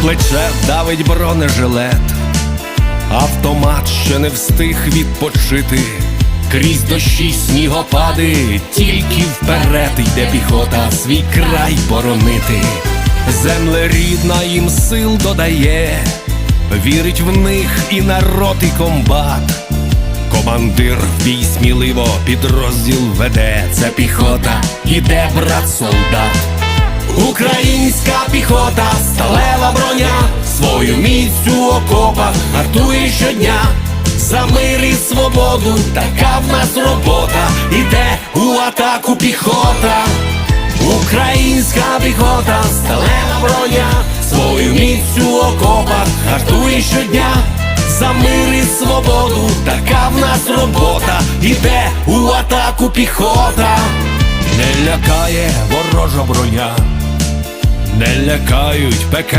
плече давить бронежилет, автомат ще не встиг відпочити. Крізь дощі снігопади, тільки вперед йде піхота свій край боронити. Земле рідна їм сил додає, вірить в них і народ, і комбат. Командир в бій сміливо підрозділ веде. Це піхота, іде брат солдат. Українська піхота, сталева свою міць у окопах гартує щодня. За мир і свободу, така в нас робота, іде у атаку піхота. Українська піхота, сталева броня, свою міць у окопах гартує щодня. За мир і свободу, така в нас робота, іде у атаку піхота. Не лякає ворожа броня, не лякають пеке.